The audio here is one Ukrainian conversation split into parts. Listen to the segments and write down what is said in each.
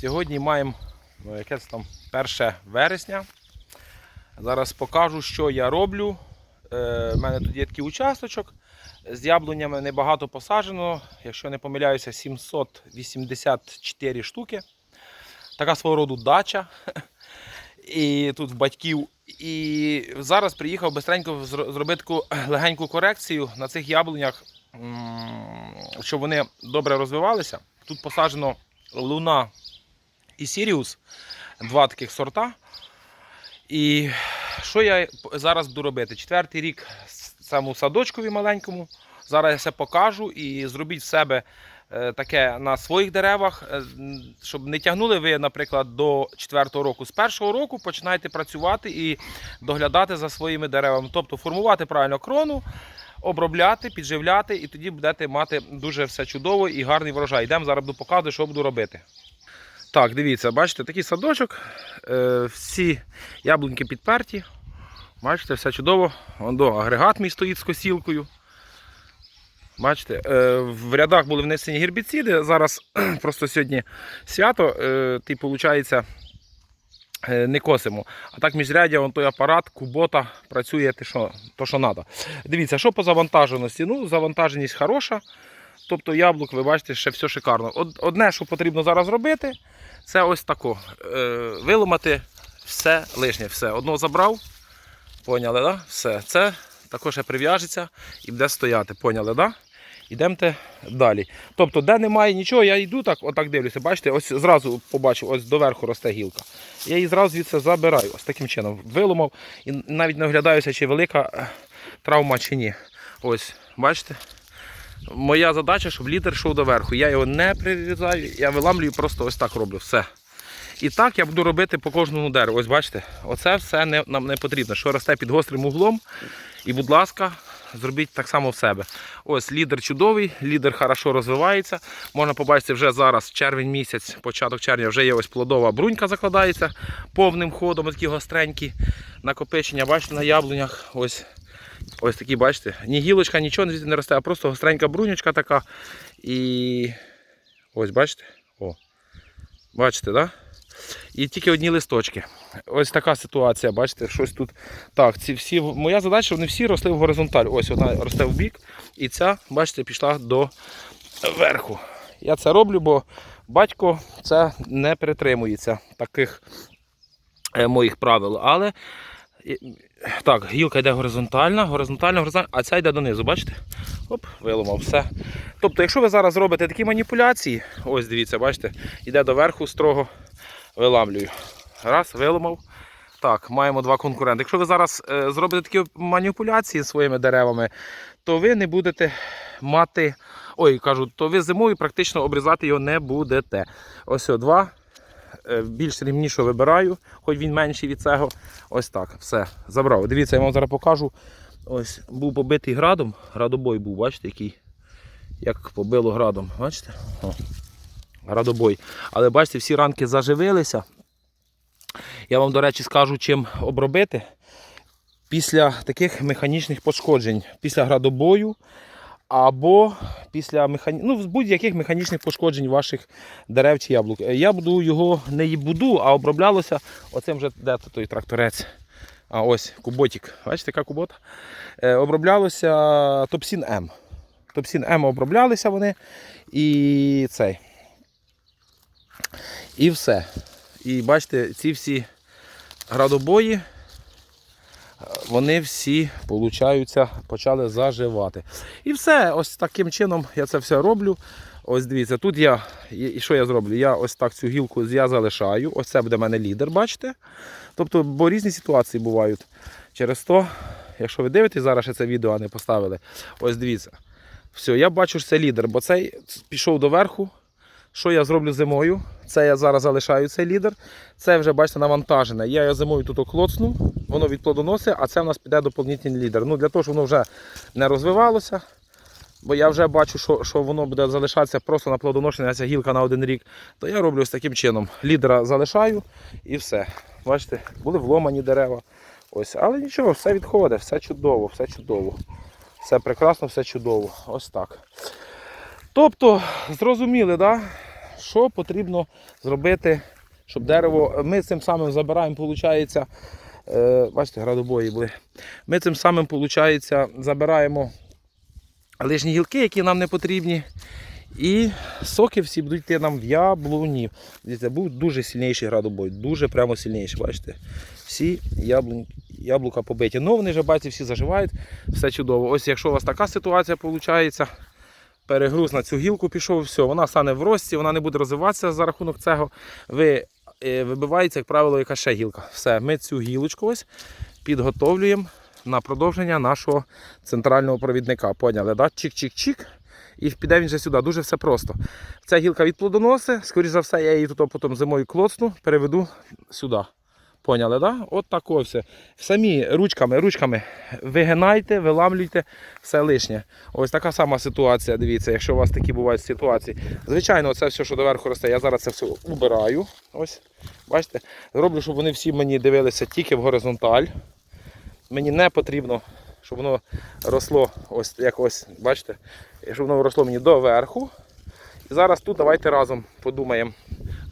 Сьогодні маємо ну, якесь там 1 вересня. Зараз покажу, що я роблю. Е, У мене тут є такий участочок. З яблунями небагато посаджено, якщо не помиляюся, 784 штуки. Така свого роду дача. І тут в батьків. І зараз приїхав бистренько зробити таку легеньку корекцію на цих яблунях, щоб вони добре розвивалися. Тут посаджено Луна і Сіріус, два таких сорта. І що я зараз буду робити? Четвертий рік цьому садочкові маленькому. Зараз я все покажу і зробіть в себе е, таке на своїх деревах, е, щоб не тягнули ви, наприклад, до четвертого року. З першого року починайте працювати і доглядати за своїми деревами, тобто формувати правильно крону, обробляти, підживляти, і тоді будете мати дуже все чудово і гарний врожай. Йдемо зараз буду показувати, що буду робити. Так, дивіться, бачите, такий садочок. Е, всі яблуньки підперті. Бачите, все чудово. Вон до агрегат мій стоїть з косілкою. Бачите, е, в рядах були внесені гербіциди. Зараз просто сьогодні свято, е, ти, виходить, не косимо. А так міжрядя, вон той апарат, кубота працює те, що, що треба. Дивіться, що по завантаженості? Ну, завантаженість хороша. Тобто яблук, ви бачите, ще все шикарно. Одне, що потрібно зараз робити, це ось тако. Е, виламати все лишнє. Все. Одного забрав. Поняли, да? Все. Це також ще прив'яжеться і буде стояти. Поняли, да? Ідемте далі. Тобто, де немає нічого, я йду так, отак дивлюся. Бачите, ось зразу побачив, ось доверху росте гілка. Я її зразу звідси забираю, ось таким чином. Виломав і навіть не оглядаюся, чи велика е, травма, чи ні. Ось, бачите? Моя задача, щоб лідер йшов доверху. Я його не прирізаю, я виламлюю, просто ось так роблю. Все. І так я буду робити по кожному дереву. Ось бачите, оце все не, нам не потрібно. Що росте під гострим углом. І, будь ласка, зробіть так само в себе. Ось лідер чудовий, лідер хорошо розвивається. Можна побачити вже зараз, червень місяць, початок червня, вже є ось плодова брунька закладається повним ходом, такі гостренькі накопичення. Бачите, на яблунях. Ось Ось такі, бачите, ні гілочка, нічого звідти не росте, а просто гостренька брунючка така. І ось бачите? О. Бачите, да? І тільки одні листочки. Ось така ситуація, бачите, щось тут. Так, ці всі. Моя задача, вони всі росли в горизонталь. Ось одна росте в бік, і ця, бачите, пішла до верху. Я це роблю, бо батько це не притримується таких е, моїх правил. Але так, гілка йде горизонтальна, горизонтальна, горизонтальна, а ця йде донизу, бачите? Оп, виламав все. Тобто, якщо ви зараз робите такі маніпуляції, ось дивіться, бачите, йде доверху строго, виламлюю. Раз, виламав. Так, маємо два конкуренти. Якщо ви зараз е, зробите такі маніпуляції своїми деревами, то ви не будете мати. Ой, кажу, то ви зимою практично обрізати його не будете. Ось о, два. Е, Більш рівнішого вибираю, хоч він менший від цього. Ось так, все, забрав. Дивіться, я вам зараз покажу. Ось був побитий градом, градобой був, бачите, який. Як побило градом. Бачите? О, градобой. Але бачите, всі ранки заживилися. Я вам, до речі, скажу, чим обробити. Після таких механічних пошкоджень, після градобою або після механі... ну, будь-яких механічних пошкоджень ваших дерев чи яблук. Е, Я буду його не буду, а оброблялося оцим вже де то той тракторець. А ось куботик. Бачите, яка кубота? Е, оброблялося Топсін М. Топсін М оброблялися вони. І цей. І все. І бачите, ці всі градобої, вони всі, получаються, почали заживати. І все, ось таким чином я це все роблю. Ось дивіться, тут я, і що я зроблю? Я ось так цю гілку я залишаю. Ось це буде в мене лідер, бачите? Тобто, бо різні ситуації бувають. Через то, якщо ви дивитесь, зараз ще це відео не поставили. Ось дивіться. Все, я бачу, що це лідер, бо цей пішов до верху. Що я зроблю зимою? Це я зараз залишаю цей лідер. Це вже, бачите, навантажене. Я його зимою тут оклоцну, воно від плодоносить, а це в нас піде доповнительний лідер. Ну, Для того, щоб воно вже не розвивалося. Бо я вже бачу, що, що воно буде залишатися просто на плодоношення, ця гілка на один рік. То я роблю ось таким чином. Лідера залишаю і все. Бачите, були вломані дерева. Ось, Але нічого, все відходить, все чудово, все чудово. Все прекрасно, все чудово. Ось так. Тобто, зрозуміли, да? Що потрібно зробити, щоб дерево. Ми цим самим забираємо, виходить, е, бачите, градобої були. Ми цим самим, виходить, забираємо лишні гілки, які нам не потрібні. І соки всі будуть йти нам в яблуні. Дивіться, був дуже сильніший градобой, дуже прямо сильніший, бачите. Всі яблунь, яблука побиті. Ну, вони вже бачите, всі заживають, все чудово. Ось якщо у вас така ситуація виходить, перегруз на цю гілку пішов, все, вона стане в рості, вона не буде розвиватися за рахунок цього. Ви е, вибивається, як правило, яка ще гілка. Все, ми цю гілочку ось підготовлюємо на продовження нашого центрального провідника. Поняли, да? Чик-чик-чик. І піде він вже сюди. Дуже все просто. Ця гілка від плодоноси, скоріш за все, я її тут потім зимою клоцну, переведу сюди. Поняли, да? От тако все. Самі ручками, ручками вигинайте, виламлюйте все лишнє. Ось така сама ситуація. Дивіться, якщо у вас такі бувають ситуації. Звичайно, це все, що доверху росте, я зараз це все убираю. Ось, бачите, зроблю, щоб вони всі мені дивилися тільки в горизонталь. Мені не потрібно, щоб воно росло ось як ось, бачите, щоб воно росло мені доверху. І зараз тут давайте разом подумаємо.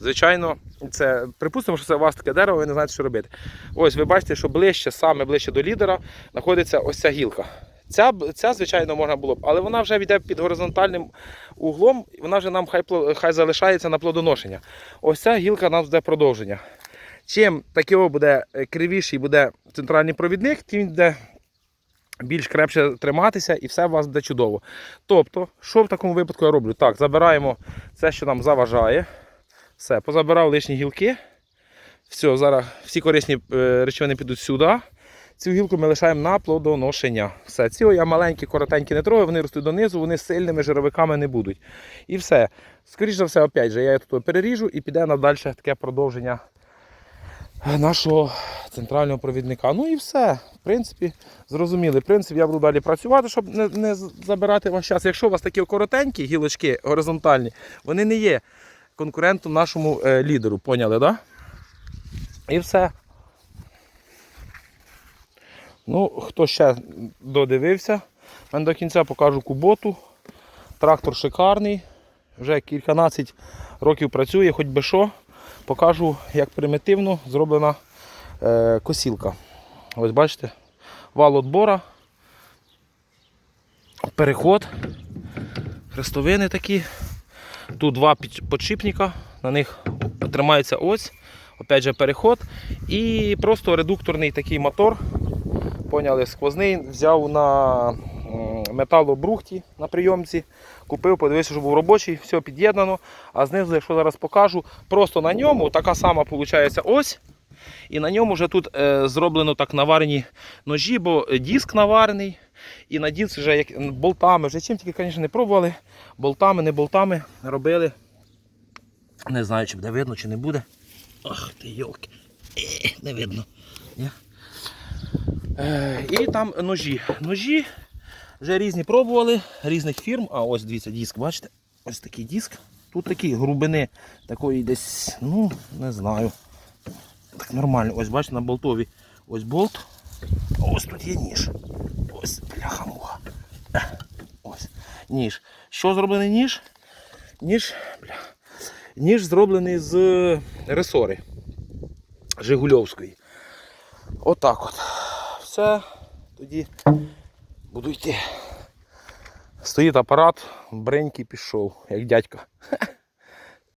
Звичайно, це припустимо, що це у вас таке дерево, ви не знаєте, що робити. Ось ви бачите, що ближче, саме ближче до лідера, знаходиться ось ця гілка. Ця, ця, звичайно, можна було б, але вона вже йде під горизонтальним углом, і вона вже нам хай, хай залишається на плодоношення. Ось ця гілка нам буде продовження. Чим такий буде е, кривіший буде центральний провідник, тим буде більш крепше триматися і все у вас буде чудово. Тобто, що в такому випадку я роблю? Так, забираємо це, що нам заважає. Все, позабирав лишні гілки. Все, зараз всі корисні е, речовини підуть сюди. Цю гілку ми лишаємо на плодоношення. Все, ці я маленькі, коротенькі не трогаю, вони ростуть донизу, вони сильними жировиками не будуть. І все. Скоріше за все, опять же, я тут переріжу і піде надалі таке продовження нашого центрального провідника. Ну і все. В принципі, зрозуміли. Принцип я буду далі працювати, щоб не, не забирати ваш час. Якщо у вас такі коротенькі гілочки горизонтальні, вони не є конкурентом нашому е, лідеру. Поняли, так? Да? І все. Ну, хто ще додивився, мен до кінця покажу куботу. Трактор шикарний. Вже кільканадцять років працює, хоч би що. Покажу, як примітивно зроблена е, косілка. Ось бачите, вал отбора, переход, хрестовини такі. Тут два під- підшипника, на них тримається ось, опять же переход. І просто редукторний такий мотор. Поняли, сквозний, взяв на металобрухті на прийомці, купив, подивився, що був робочий, все під'єднано. А знизу, якщо зараз покажу, просто на ньому така сама виходить ось. І на ньому вже тут е, зроблено так наварені ножі, бо диск наварений. І на вже як болтами, вже чим тільки, звісно, не пробували. Болтами, не болтами робили. Не знаю, чи буде видно, чи не буде. Ах ти йолки. Е, Не видно. Е, І там ножі. Ножі вже різні пробували, різних фірм. А ось дивіться, диск, бачите? Ось такий диск. Тут такі грубини такої десь, ну, не знаю. Так нормально. Ось бачите, на болтові ось болт. А ось тут є ніж. Ось бляха муха. Ось ніж. Що зроблений ніж? Ніж, бля. Ніж зроблений з ресори Жигульовської. Отак от. Все. Тоді буду йти. Стоїть апарат, бренький пішов, як дядька.